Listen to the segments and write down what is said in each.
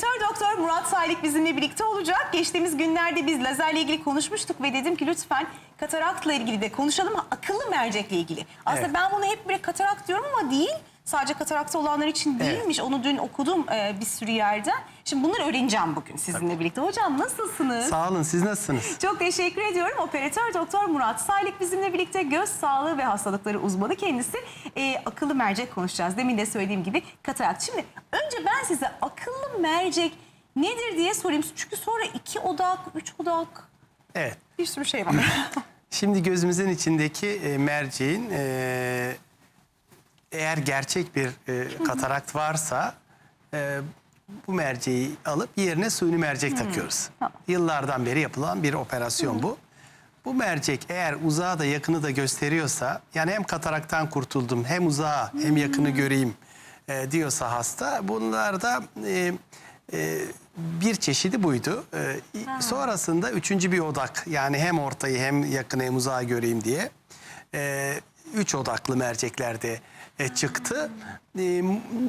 Operatör doktor Murat Saylık bizimle birlikte olacak. Geçtiğimiz günlerde biz lazerle ilgili konuşmuştuk ve dedim ki lütfen kataraktla ilgili de konuşalım. Akıllı mercekle ilgili. Aslında Evet. ben bunu hep böyle katarakt diyorum ama değil. Sadece katarakta olanlar için değilmiş. Onu dün okudum e, bir sürü yerden. Şimdi bunları öğreneceğim bugün sizinle birlikte. Hocam nasılsınız? Sağ olun siz nasılsınız? Çok teşekkür ediyorum. Operatör Doktor Murat Saylık bizimle birlikte göz sağlığı ve hastalıkları uzmanı kendisi. Ee, akıllı mercek konuşacağız. Demin de söylediğim gibi katarakt. Şimdi önce ben size akıllı mercek nedir diye sorayım. Çünkü sonra iki odak, üç odak Evet. bir sürü şey var. Şimdi gözümüzün içindeki e, merceğin e, eğer gerçek bir e, katarakt varsa e, bu merceği alıp yerine suni mercek takıyoruz. Tamam. Yıllardan beri yapılan bir operasyon bu. Bu mercek eğer uzağı da yakını da gösteriyorsa yani hem kataraktan kurtuldum hem uzağı hem yakını göreyim e, diyorsa hasta bunlarda e, e, bir çeşidi buydu. E, sonrasında üçüncü bir odak yani hem ortayı hem yakını hem uzağı göreyim diye e, üç odaklı merceklerde e, çıktı. E,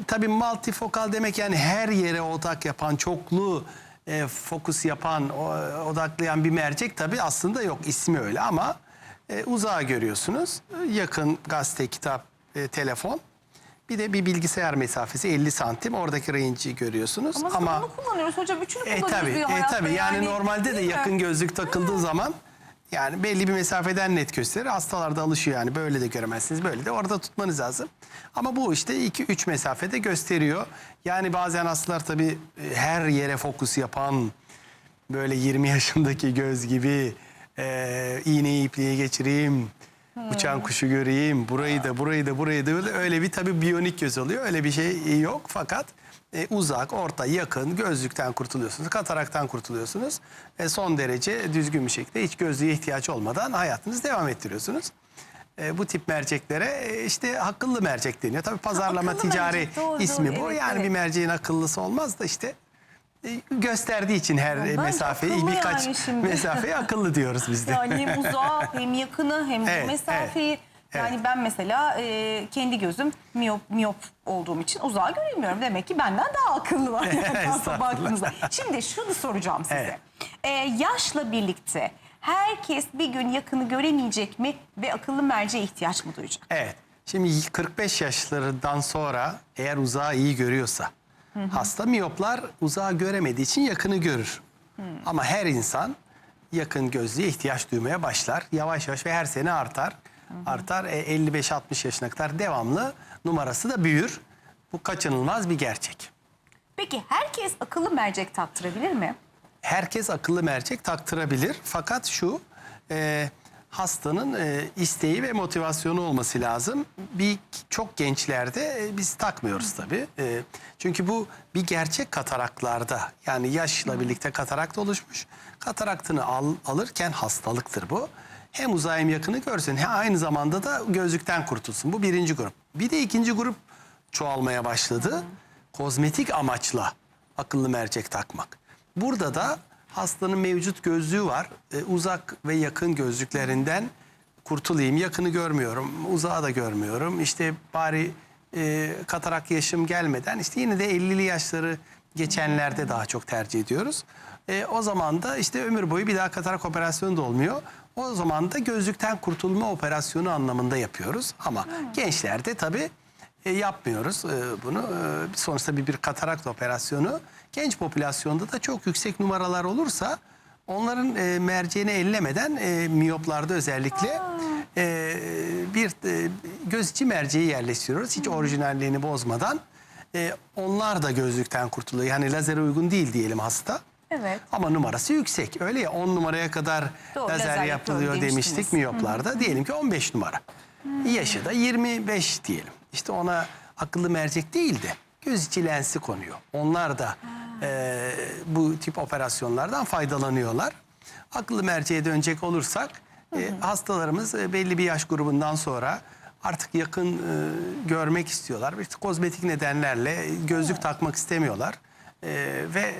tabii multifokal demek yani her yere odak yapan çoklu e, fokus yapan, o- odaklayan bir mercek tabii aslında yok. ismi öyle ama e, uzağa görüyorsunuz. E, Yakın gazete, kitap, e, telefon. Bir de bir bilgisayar mesafesi 50 santim. Oradaki range'i görüyorsunuz. Ama, Ama, onu kullanıyoruz hocam. Üçünü e kullanıyoruz tabii, bir e tabii yani, normalde de mi? yakın gözlük takıldığı zaman yani belli bir mesafeden net gösterir. Hastalar da alışıyor yani böyle de göremezsiniz. Böyle de orada tutmanız lazım. Ama bu işte 2-3 mesafede gösteriyor. Yani bazen hastalar tabii e, her yere fokus yapan böyle 20 yaşındaki göz gibi e, iğneyi ipliğe geçireyim. Uçan kuşu göreyim, burayı da burayı da burayı da öyle bir tabii biyonik göz oluyor. Öyle bir şey yok fakat e, uzak, orta, yakın gözlükten kurtuluyorsunuz, kataraktan kurtuluyorsunuz. E, son derece düzgün bir şekilde hiç gözlüğe ihtiyaç olmadan hayatınızı devam ettiriyorsunuz. E, bu tip merceklere e, işte akıllı mercek deniyor. Tabii pazarlama akıllı ticari mercek, doğru, ismi doğru. bu. Evet, yani evet. bir merceğin akıllısı olmaz da işte e, gösterdiği için her e, Bence mesafeyi birkaç yani şimdi. akıllı diyoruz biz de. Yani hem uzağı hem yakını hem Evet, mesafeyi. evet, Yani ben mesela e, kendi gözüm miyop, miyop olduğum için uzağı göremiyorum. Demek ki benden daha akıllı var. Yani baktığınızda. Şimdi şunu soracağım size. Evet. E, yaşla birlikte herkes bir gün yakını göremeyecek mi ve akıllı merceğe ihtiyaç mı duyacak? Evet. Şimdi 45 yaşlarından sonra eğer uzağı iyi görüyorsa hasta miyoplar uzağı göremediği için yakını görür. Ama her insan yakın gözlüğe ihtiyaç duymaya başlar. Yavaş yavaş ve her sene artar. Artar. E, 55-60 yaşına kadar devamlı numarası da büyür. Bu kaçınılmaz bir gerçek. Peki herkes akıllı mercek taktırabilir mi? herkes akıllı mercek taktırabilir. Fakat şu e, hastanın e, isteği ve motivasyonu olması lazım. Bir çok gençlerde e, biz takmıyoruz tabii. E, çünkü bu bir gerçek kataraklarda yani yaşla birlikte katarakt oluşmuş. Kataraktını al, alırken hastalıktır bu. Hem uzağı hem yakını görsün. Hem aynı zamanda da gözlükten kurtulsun. Bu birinci grup. Bir de ikinci grup çoğalmaya başladı. Kozmetik amaçla akıllı mercek takmak. Burada da hastanın mevcut gözlüğü var. Ee, uzak ve yakın gözlüklerinden kurtulayım. Yakını görmüyorum, uzağı da görmüyorum. İşte bari e, katarak yaşım gelmeden işte yine de 50'li yaşları geçenlerde daha çok tercih ediyoruz. E, o zaman da işte ömür boyu bir daha katarak operasyonu da olmuyor. O zaman da gözlükten kurtulma operasyonu anlamında yapıyoruz. Ama gençlerde tabii e, yapmıyoruz e, bunu. E, sonuçta bir, bir katarakt operasyonu. Genç popülasyonda da çok yüksek numaralar olursa onların e, merceğini ellemeden e, miyoplarda özellikle e, bir e, göz içi merceği yerleştiriyoruz. Hiç orijinalliğini bozmadan. E, onlar da gözlükten kurtuluyor. Yani lazere uygun değil diyelim hasta. Evet. Ama numarası yüksek. Öyle ya 10 numaraya kadar Doğru, lazer, lazer yapılıyor demiştik miyoplarda. Diyelim ki 15 numara. Yaşı da 25 diyelim. İşte ona akıllı mercek değil de göz içi lensi konuyor. Onlar da e, bu tip operasyonlardan faydalanıyorlar. Akıllı merceğe dönecek olursak e, hastalarımız e, belli bir yaş grubundan sonra artık yakın e, görmek istiyorlar. İşte kozmetik nedenlerle gözlük takmak istemiyorlar. E, ve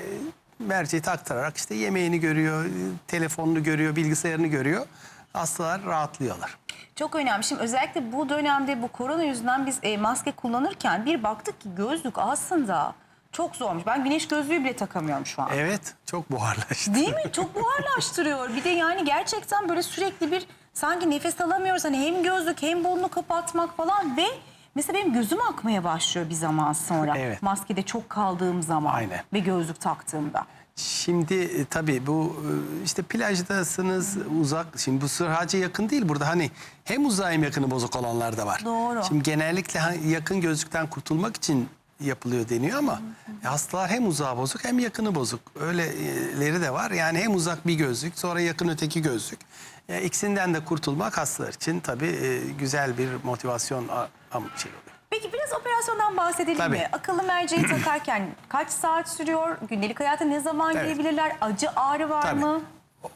merceği taktırarak işte yemeğini görüyor, telefonunu görüyor, bilgisayarını görüyor. Hastalar rahatlıyorlar. Çok önemli. Şimdi özellikle bu dönemde bu korona yüzünden biz e, maske kullanırken bir baktık ki gözlük aslında Çok zormuş. Ben güneş gözlüğü bile takamıyorum şu an. Evet çok buharlaştı. Değil mi? Çok buharlaştırıyor. Bir de yani gerçekten böyle sürekli bir sanki nefes alamıyoruz. Hani hem gözlük hem burnunu kapatmak falan ve mesela benim gözüm akmaya başlıyor bir zaman sonra. Evet. Maskede çok kaldığım zaman Aynen. ve gözlük taktığımda. Şimdi e, tabii bu e, işte plajdasınız uzak. Şimdi bu sadece yakın değil burada hani hem uzay hem yakını bozuk olanlar da var. Doğru. Şimdi genellikle ha- yakın gözlükten kurtulmak için yapılıyor deniyor ama hastalar hem uzağı bozuk hem yakını bozuk. Öyleleri de var. Yani hem uzak bir gözlük sonra yakın öteki gözlük. E, ikisinden de kurtulmak hastalar için tabii e, güzel bir motivasyon a- şey oluyor. Peki biraz operasyondan bahsedelim Tabii. mi? Akıllı merceği takarken kaç saat sürüyor? Gündelik hayata ne zaman Evet. girebilirler? Acı ağrı var Tabii. mı?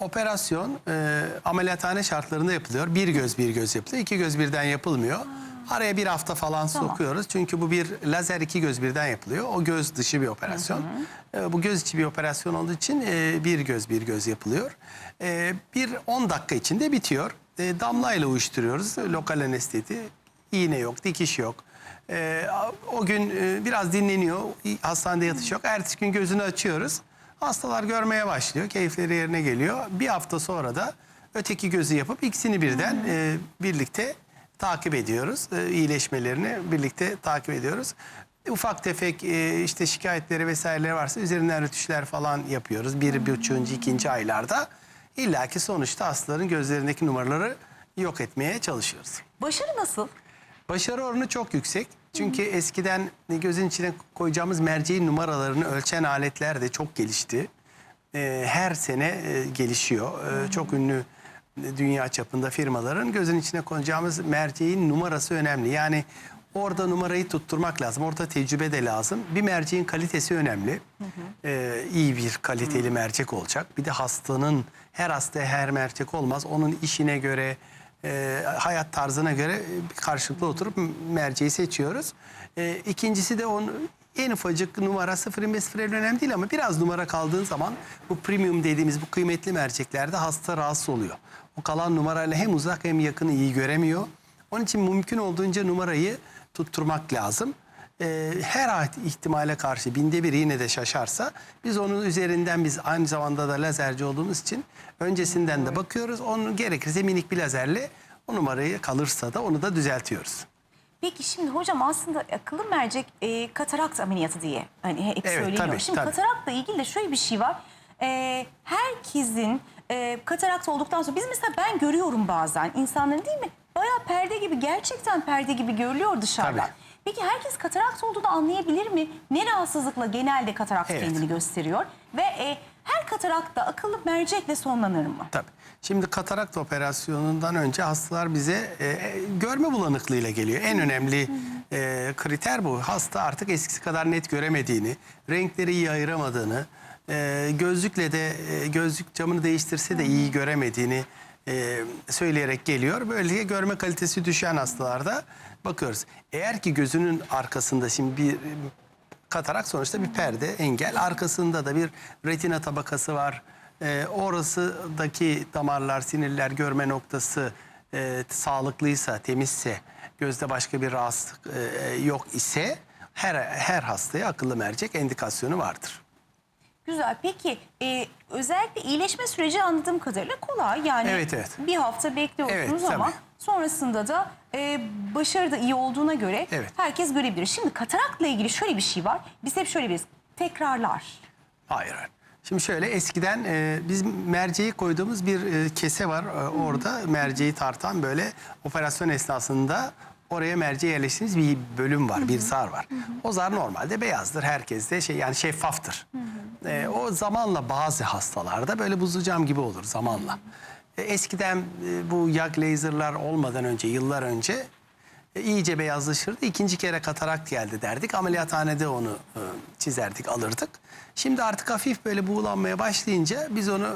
Operasyon e, ameliyathane şartlarında yapılıyor. Bir göz bir göz yapılıyor. İki göz birden yapılmıyor. Araya bir hafta falan Tamam. sokuyoruz. Çünkü bu bir lazer iki göz birden yapılıyor. O göz dışı bir operasyon. E, bu göz içi bir operasyon olduğu için e, bir göz bir göz yapılıyor. E, bir 10 dakika içinde bitiyor. E, damlayla uyuşturuyoruz. Lokal anestezi. İğne yok, dikiş yok. E, o gün e, biraz dinleniyor. Hastanede yatış yok. Ertesi gün gözünü açıyoruz. Hastalar görmeye başlıyor. Keyifleri yerine geliyor. Bir hafta sonra da öteki gözü yapıp ikisini birden e, birlikte takip ediyoruz. E, iyileşmelerini birlikte takip ediyoruz. Ufak tefek e, işte şikayetleri vesaireleri varsa üzerinden rötuşlar falan yapıyoruz. Bir, bir üçüncü, ikinci aylarda. İlla ki sonuçta hastaların gözlerindeki numaraları yok etmeye çalışıyoruz. Başarı nasıl? Başarı oranı çok yüksek. Çünkü eskiden gözün içine koyacağımız merceğin numaralarını ölçen aletler de çok gelişti. Ee, her sene e, gelişiyor. Ee, çok ünlü e, dünya çapında firmaların gözün içine koyacağımız merceğin numarası önemli. Yani orada numarayı tutturmak lazım. Orada tecrübe de lazım. Bir merceğin kalitesi önemli. Ee, iyi bir kaliteli mercek olacak. Bir de hastanın her hasta her mercek olmaz. Onun işine göre e, hayat tarzına göre karşılıklı oturup merceği seçiyoruz. E, ikincisi de onun en ufacık numara 0.25 önemli değil ama biraz numara kaldığın zaman bu premium dediğimiz bu kıymetli merceklerde hasta rahatsız oluyor. O kalan numarayla hem uzak hem yakını iyi göremiyor. Onun için mümkün olduğunca numarayı tutturmak lazım. E, her ihtimale karşı binde bir yine de şaşarsa biz onun üzerinden biz aynı zamanda da lazerci olduğumuz için öncesinden de bakıyoruz. Onun gerekirse minik bir lazerle o numarayı kalırsa da onu da düzeltiyoruz. Peki şimdi hocam aslında akıllı mercek e, katarakt ameliyatı diye hani hep Evet, söyleniyor. tabii, şimdi tabii. katarakla ilgili de şöyle bir şey var. E, herkesin e, katarakt olduktan sonra biz mesela ben görüyorum bazen insanların değil mi? Bayağı perde gibi gerçekten perde gibi görülüyor dışarıdan. Tabii. Peki herkes katarakt olduğunu anlayabilir mi? Ne rahatsızlıkla genelde katarakt Evet. kendini gösteriyor? Ve e, her katarakt da akıllı mercekle sonlanır mı? Tabii. Şimdi katarakt operasyonundan önce hastalar bize e, görme bulanıklığıyla geliyor. En önemli e, kriter bu. Hasta artık eskisi kadar net göremediğini, renkleri iyi ayıramadığını, e, gözlükle de e, gözlük camını değiştirse de iyi göremediğini e, söyleyerek geliyor. Böylece görme kalitesi düşen hastalarda bakıyoruz. Eğer ki gözünün arkasında şimdi bir katarak sonuçta bir perde, engel. Arkasında da bir retina tabakası var. Ee, orasıdaki damarlar, sinirler, görme noktası e, sağlıklıysa, temizse, gözde başka bir rahatsızlık e, yok ise her her hastaya akıllı mercek endikasyonu vardır. Güzel. Peki e, özellikle iyileşme süreci anladığım kadarıyla kolay. Yani Evet, evet. bir hafta bekliyorsunuz Evet, ama tabii. sonrasında da e, başarı da iyi olduğuna göre Evet. herkes görebilir. Şimdi katarakla ilgili şöyle bir şey var. Biz hep şöyle biliriz. Tekrarlar. Hayır. Şimdi şöyle eskiden e, biz merceği koyduğumuz bir e, kese var e, orada merceği tartan böyle operasyon esnasında oraya merceği yerleştirdiğimiz bir bölüm var, bir zar var. O zar normalde beyazdır, herkeste şey yani şeffaftır. E, o zamanla bazı hastalarda böyle buzlu cam gibi olur zamanla. E, eskiden e, bu yak laserlar olmadan önce, yıllar önce e, iyice beyazlaşırdı. İkinci kere katarakt geldi derdik. Ameliyathanede onu e, çizerdik, alırdık. Şimdi artık hafif böyle buğulanmaya başlayınca biz onu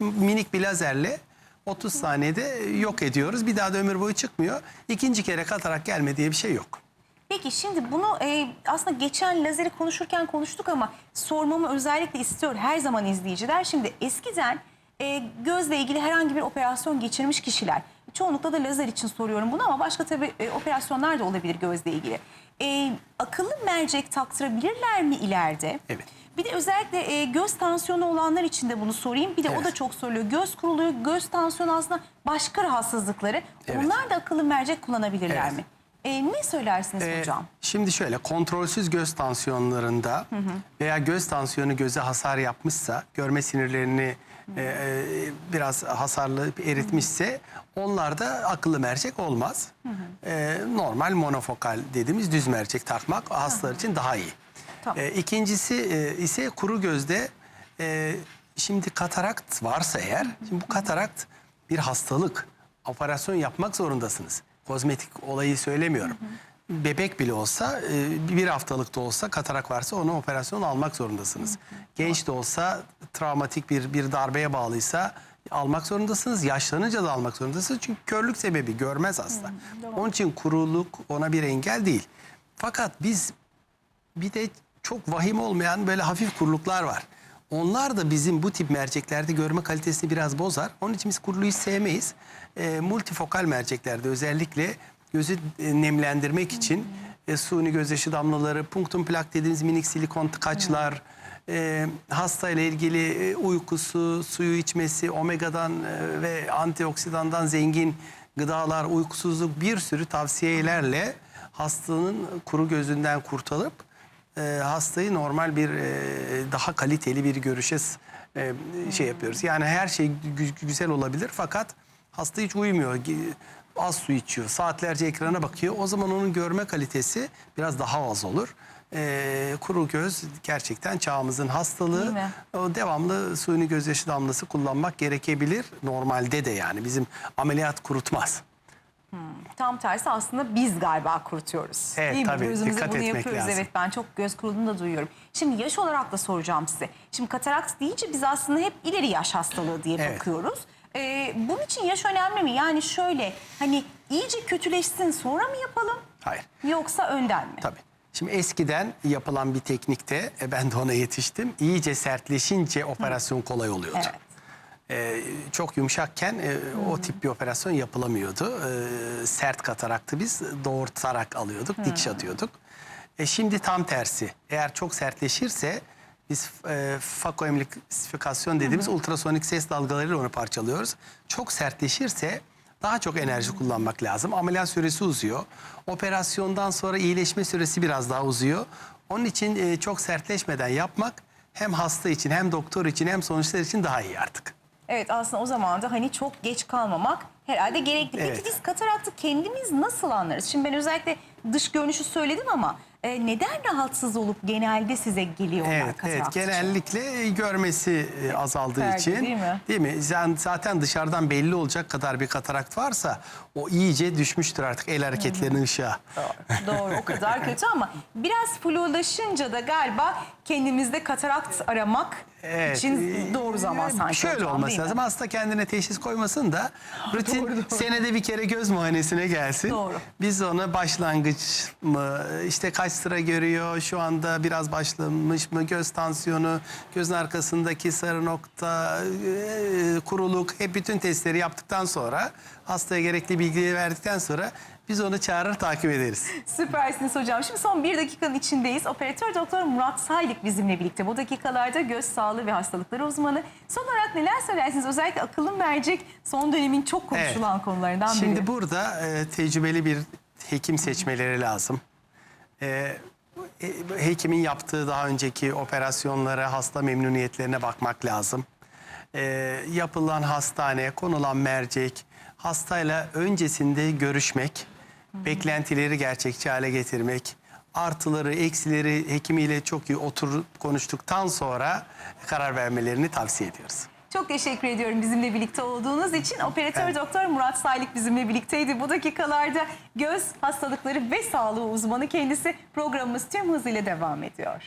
e, minik bir lazerle 30 saniyede yok ediyoruz. Bir daha da ömür boyu çıkmıyor. İkinci kere katarak gelme diye bir şey yok. Peki şimdi bunu e, aslında geçen lazeri konuşurken konuştuk ama sormamı özellikle istiyor her zaman izleyiciler. Şimdi eskiden e, gözle ilgili herhangi bir operasyon geçirmiş kişiler, çoğunlukla da lazer için soruyorum bunu ama başka tabii e, operasyonlar da olabilir gözle ilgili. e, akıllı mercek taktırabilirler mi ileride? Evet. Bir de özellikle e, göz tansiyonu olanlar için de bunu sorayım. Bir de o Evet. da çok soruluyor. Göz kuruluyor. Göz tansiyonu aslında başka rahatsızlıkları. Evet. Onlar da akıllı mercek kullanabilirler Evet. mi? E, ne söylersiniz Ee, hocam? Şimdi şöyle kontrolsüz göz tansiyonlarında veya göz tansiyonu göze hasar yapmışsa, görme sinirlerini e, e, biraz hasarlı eritmişse onlarda akıllı mercek olmaz. E, normal monofokal dediğimiz düz mercek takmak hastalar için daha iyi. Tamam. E, ikincisi e, ise kuru gözde e, şimdi katarakt varsa eğer, şimdi bu katarakt bir hastalık. Operasyon yapmak zorundasınız. Kozmetik olayı söylemiyorum. Bebek bile olsa e, bir haftalık da olsa katarak varsa onu operasyon almak zorundasınız. Genç de olsa travmatik bir bir darbeye bağlıysa almak zorundasınız. Yaşlanınca da almak zorundasınız. Çünkü körlük sebebi görmez hasta. Onun için kuruluk ona bir engel değil. Fakat biz bir de çok vahim olmayan böyle hafif kuruluklar var. Onlar da bizim bu tip merceklerde görme kalitesini biraz bozar. Onun için biz kuruluğu sevmeyiz. E, multifokal merceklerde özellikle gözü e, nemlendirmek için e, suni gözyaşı damlaları, punktum plak dediğimiz minik silikon tıkaçlar, e, hasta ile ilgili e, uykusu, suyu içmesi, omegadan e, ve antioksidandan zengin gıdalar, uykusuzluk bir sürü tavsiyelerle hastanın kuru gözünden kurtarıp e, hastayı normal bir e, daha kaliteli bir görüşe e, şey yapıyoruz. Yani her şey gü- güzel olabilir fakat hasta hiç uyumuyor. Az su içiyor, saatlerce ekrana bakıyor. O zaman onun görme kalitesi biraz daha az olur. E, kuru göz gerçekten çağımızın hastalığı. Mi? O devamlı suni gözyaşı damlası kullanmak gerekebilir. Normalde de yani bizim ameliyat kurutmaz. Tam tersi aslında biz galiba kurutuyoruz. Evet, Değil mi? tabii. Gözümüze Dikkat bunu etmek yapıyoruz. lazım. Evet ben çok göz kuruluğunu da duyuyorum. Şimdi yaş olarak da soracağım size. Şimdi katarakt deyince biz aslında hep ileri yaş hastalığı diye Evet. bakıyoruz. Ee, bunun için yaş önemli mi? Yani şöyle hani iyice kötüleşsin sonra mı yapalım? Hayır. Yoksa önden mi? Tabii. Şimdi eskiden yapılan bir teknikte e, ben de ona yetiştim. İyice sertleşince operasyon kolay oluyordu. Evet. E, çok yumuşakken e, o tip bir operasyon yapılamıyordu. E, sert kataraktı biz doğurtarak alıyorduk, dikiş atıyorduk. E, şimdi tam tersi. Eğer çok sertleşirse biz e, fakoemulsifikasyon dediğimiz ultrasonik ses dalgalarıyla onu parçalıyoruz. Çok sertleşirse daha çok enerji kullanmak lazım. Ameliyat süresi uzuyor. Operasyondan sonra iyileşme süresi biraz daha uzuyor. Onun için e, çok sertleşmeden yapmak hem hasta için hem doktor için hem sonuçlar için daha iyi artık. Evet aslında o zaman da hani çok geç kalmamak herhalde gerekli. Peki Evet. biz kataraktı kendimiz nasıl anlarız? Şimdi ben özellikle dış görünüşü söyledim ama e, neden rahatsız olup genelde size geliyorlar Evet, evet. Genellikle görmesi e, azaldığı Tercih, için değil mi? Değil mi? Zan- Zaten dışarıdan belli olacak kadar bir katarakt varsa o iyice düşmüştür artık el hareketlerinin ışığa. Doğru o kadar kötü ama biraz flulaşınca da galiba kendimizde katarakt aramak Evet. için Ee, doğru zaman sanki. Şöyle hocam, olması lazım. Hasta kendine teşhis koymasın da rutin senede bir kere göz muayenesine gelsin. Doğru. Biz ona başlangıç mı, işte kaç sıra görüyor, şu anda biraz başlamış mı, göz tansiyonu, gözün arkasındaki sarı nokta, e, kuruluk, hep bütün testleri yaptıktan sonra hastaya gerekli bilgileri verdikten sonra biz onu çağırır takip ederiz. Süpersiniz hocam. Şimdi son bir dakikanın içindeyiz. Operatör doktor Murat Saylık bizimle birlikte. Bu dakikalarda göz sağlığı ve hastalıkları uzmanı. Son olarak neler söylersiniz? Özellikle akıllı mercek son dönemin çok konuşulan konularından Şimdi biri. burada e, tecrübeli bir hekim seçmeleri lazım. E, e, hekimin yaptığı daha önceki operasyonlara, hasta memnuniyetlerine bakmak lazım. E, yapılan hastane, konulan mercek, hastayla öncesinde görüşmek, beklentileri gerçekçi hale getirmek, artıları, eksileri hekimiyle çok iyi oturup konuştuktan sonra karar vermelerini tavsiye ediyoruz. Çok teşekkür ediyorum bizimle birlikte olduğunuz için. Operatör Evet. doktor Murat Saylık bizimle birlikteydi. Bu dakikalarda göz hastalıkları ve sağlığı uzmanı kendisi. Programımız tüm hızıyla devam ediyor.